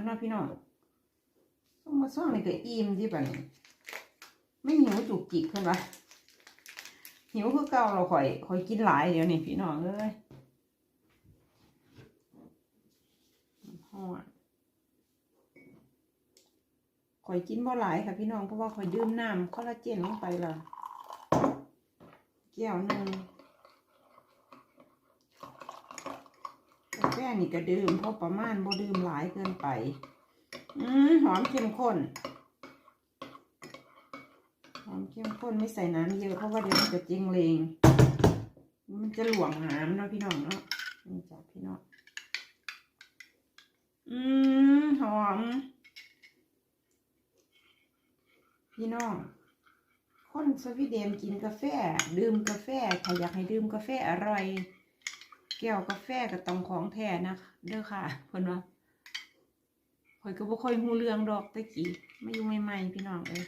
แล้วเนาะพี่น้องต้องมาซ่องนี่ก็อิ่มที่ปะนี่ไม่หิวจุกจิกเพิ่นวะหิวคือเก่าเราข่อยข่อยกินหลายเดี๋ยวนี้พี่น้องเอ้ยฮอดข่อยกินบ่หลายค่ะพี่น้องเพราะว่าข่อยดื่มน้ำคอลลาเจนลงไปละแก้วหนึ่ง กาแฟนี่ก็ดื่มเพราะประมาณบ่ดื่มหลายเกินไป อืมหอมเข้มข้น หอมเข้มข้นไม่ใส่น้ำเยอะเพราะว่าเดี๋ยวมันจะเจงเลง มันจะหลวงหามเนาะพี่น้องเนาะนี่จ้ะพี่น้อง อืมหอม พี่น้องคนสวีเดนกินกาแฟ ดื่มกาแฟถ้าอยากให้ดื่มกาแฟอร่อย แก้วกาแฟก็ต้องของแท้นะเด้อค่ะเพิ่นว่าข่อยก็บ่ค่อยฮู้เรื่องดอกตะกี้มาอยู่ใหม่ๆพี่น้องเอ้ย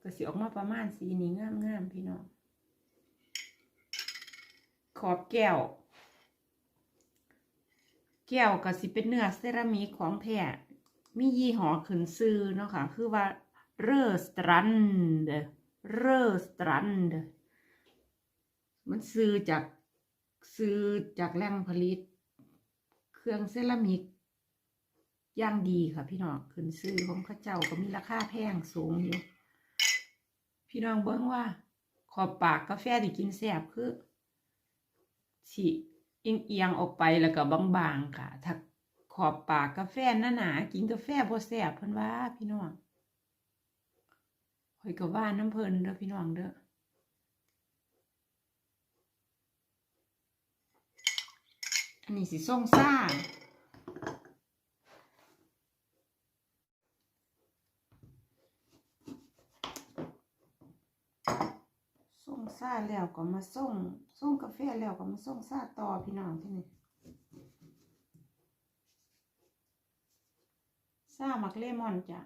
ก็สิออกมาประมาณสีนี้งามๆพี่น้อง ขอบแก้ว แก้วก็สิเป็นเนื้อเซรามิกของแท้มียี่ห้อขึ้นซื้อเนาะค่ะ คือว่าเรอสตรันเดเรอสตรันเดมันซื้อจาก ซื้อจากแหล่งผลิต เครื่องเซรามิกย่างดีค่ะ พี่น้องขึ้นซื้อของข้าเจ้าก็มีราคาแพงสูงอยู่ พี่น้องเบิ้งว่า ขอบปากกาแฟที่กินแซ่บคือสิเอียงเอียงออกไปแล้วก็บางๆค่ะ ถ้าขอบปากกาแฟหนาๆกินกาแฟบ่แซ่บเพิ่นว่า พี่น้องข่อยก็ว่าน้ำเพลินเด้อพี่น้องเด้อ อันนี้สิส่งซ่าส่งซ่าแล้วก็มาส่งส่งกาแฟแล้วก็มาส่งซ่าต่อพี่น้องที่นี่ซ่ามักเลมอนจ้ะ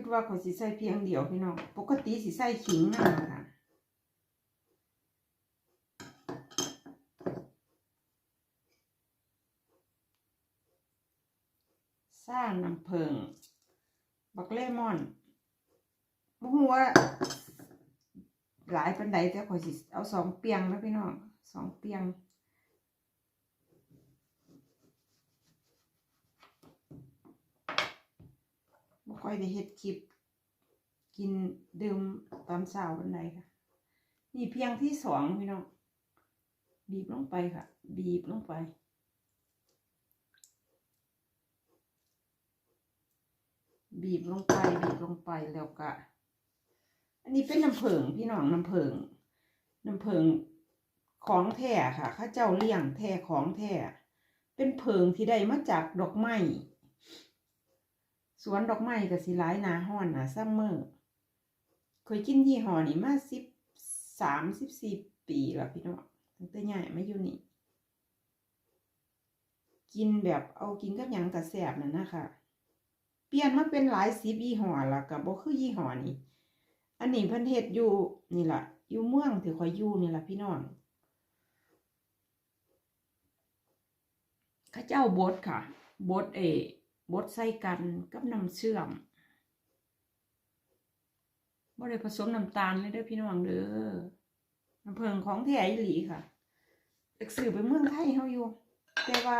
คิดว่าข่อยสิใส่เพียงเดียวพี่น้อง ปกติสิใส่ขิงนั่นะค่ะสร้างน้ำเพิง บักเลมอนบ่ฮู้ว่าหลายปันใดแต่ข่อยสิเอาสองเปียงนะพี่น้องสองเปียง บ่ค่อยได้เฮ็ดคลิป กินดื่มตอนเช้าปันใดค่ะ นี่เพียงที่สองพี่น้องบีบลงไปค่ะ บีบลงไป บีบลงไป บีบลงไปแล้วก็อันนี้เป็นน้ำผึ้งพี่น้องน้ำผึ้งน้ำผึ้งของแท้ค่ะข้าเจ้าเลี้ยงแท้ของแท้เป็นผึ้งที่ได้มาจากดอกไม้ สวนดอกไม้กับสิหลายหนาห้อนหนาซัมเมอร์เคยกินยี่ห้อนี้มาสิบสามสิบสี่ปีแล้วพี่น้องตั้งแต่ใหญ่มาอยู่นี่ กินแบบเอากินกับหยังกับแสบนั่นนะคะเปลี่ยนมาเป็นหลายสิบยี่ห้อและก็บ่คือยี่ห้อนี้อันนี้พิ่นเฮ็ดอยู่นี่ละอยู่เมืองที่ข่อยอยู่นี่ละพี่น้องข้าเจ้าบดค่ะบดเอ บดใส่กันกับน้ำเชื่อมบ่ได้ผสมน้ำตาลเลยเด้อพี่น้องเด้อน้ำเพิงของแท้อีหลีค่ะเอกซื้อไปเมืองไทยเฮาอยู่ แต่ว่า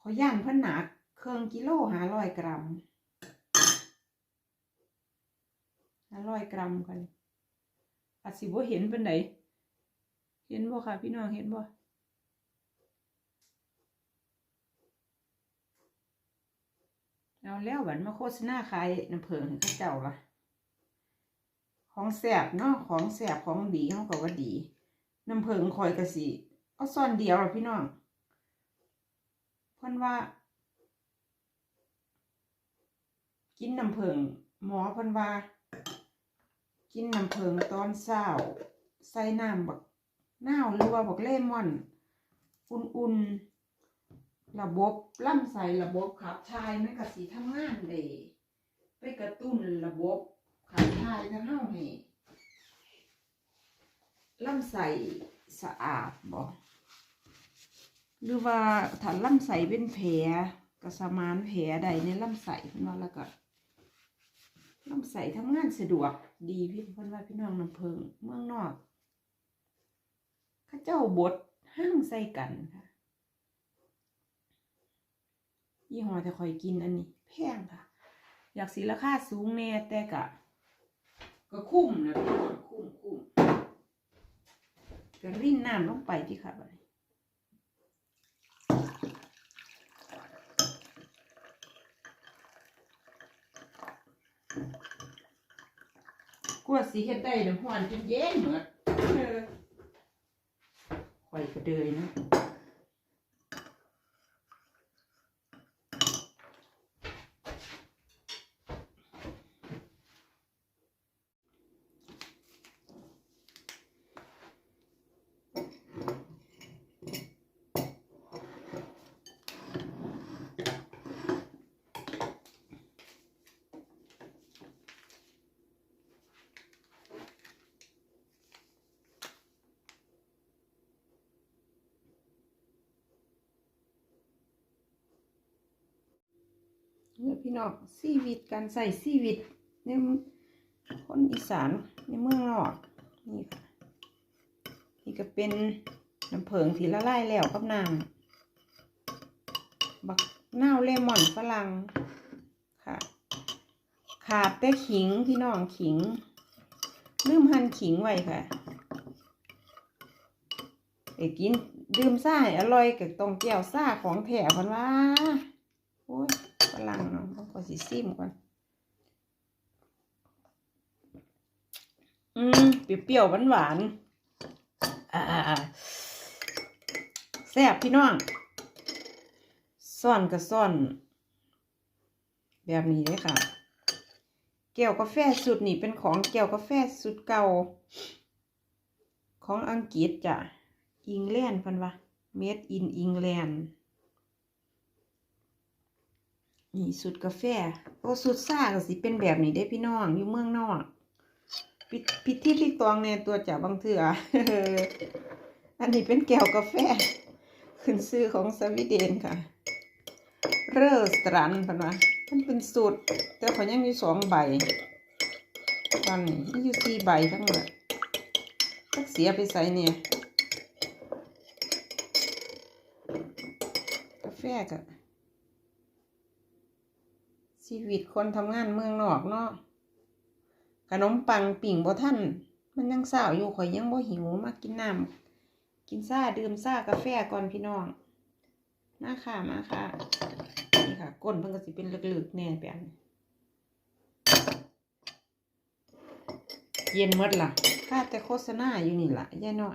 ขอย่านเพิ่นหนักเครื่องกิโลหาร้อยกรัมหาร้อยกรัมกันอาจสิบ่เห็นเป็นไดเห็นบ่ค่ะ พี่น้องเห็นบ่ เอาแล้วบัดมาโฆษณาขายน้ำเพิงให้เขาเจ้าล่ะของแสบเนาะของแสบของดีเขาก็ว่าดีน้ำเพิงคอยกระสิเอาซ่อนเดียวล่ะพี่น้องเพิ่นว่า กินน้ำเพิงหมอเพิ่นว่า กินน้ำเพิงตอนเช้าใส่น้ำบักนาวหรือว่าบักเลมอน อุ่นๆ ระบบลำไส้ระบบขับถ่ายมันก็สิทำงานได้ไปกระตุ้นระบบขับถายถ้าเฮาให้ลำไส้สะอาดบ่หรือว่าถ้าลำไส้เป็นแผลก็สมานแผลใดในลำไส้เพิ่นว่าแล้วก็ลำไส้ทำงานสะดวกดีพี่เพิ่นว่าพี่น้องน้ำเพิงเมืองนอกข้าเจ้าบดห้างใส่กันค่ะ ยี่ห้อจะคอยกินอันนี้ แพงค่ะ อยากสีราคาสูงแน่แต่กะ ก็คุ้มนะพี่น้องคุ้มคุ้มก็รินน้ำลงไปที่ค่ะบัดนี้กลัวสีเฮ็ดได้น้ำหอนจนเย็นเหมือนเออข่อยก็เดยนะ เนี่ยพี่น้องชีวิตการใส่ชีวิตในคนอีสานในเมืองนอกนี่ค่ะนี่ก็เป็นน้ำเพิงที่ละลายแล้วกับน้ำบักนาวเลมอนฝรั่งค่ะ ขาดแต่ขิงพี่น้องขิงลืมหั่นขิงไว้ค่ะไอ้กินดื่มซ่าอร่อยก็ต้องแก้วซ่าของแถวพันว่า โอ้ยฝรั่งเนาะต้องขอสิซิมก่อน อืม เปรี้ยวๆหวานๆอ่าแซ่บพี่น้องซ่อนกับซ่อน แบบนี้เลยค่ะ แก้วกาแฟสุดนี่เป็นของแก้วกาแฟสุดเก่า ของอังกฤษจ้ะอิงแลนด์พันวะ made in England นี่ นี่สูตรกาแฟ โอ้สูตรซ่าก็สิเป็นแบบนี้ได้พี่น้องอยู่เมืองนอกพิธีที่ตองเนี่ยตัวจ่าบางเถื่ออันนี้เป็นแก้วกาแฟ ขึ้นซื้อของสวีเดนค่ะ เรอสตรันพนะมันเป็นสูตร แต่เขายังมีสองใบตอนนี้อยู่สี่ใบทั้งหมดตักเสียไปใส่เนี่ย กาแฟกับ ชีวิตคนทำงานเมืองนอกเนาะขนมปังปิ่งบ่ท่านมันยังสาวอยู่ข่อยยังบ่หิวมากินน้ำกินซ่าดื่มซ่ากาแฟก่อนพี่น้องมาค่ะมาค่ะนี่ค่ะก้นเพิ่นก็สิเป็นลึกๆแน่แบบนี้เย็นมดล่ะค่าแต่โฆษณาอยู่นี่ล่ะย่าน้อย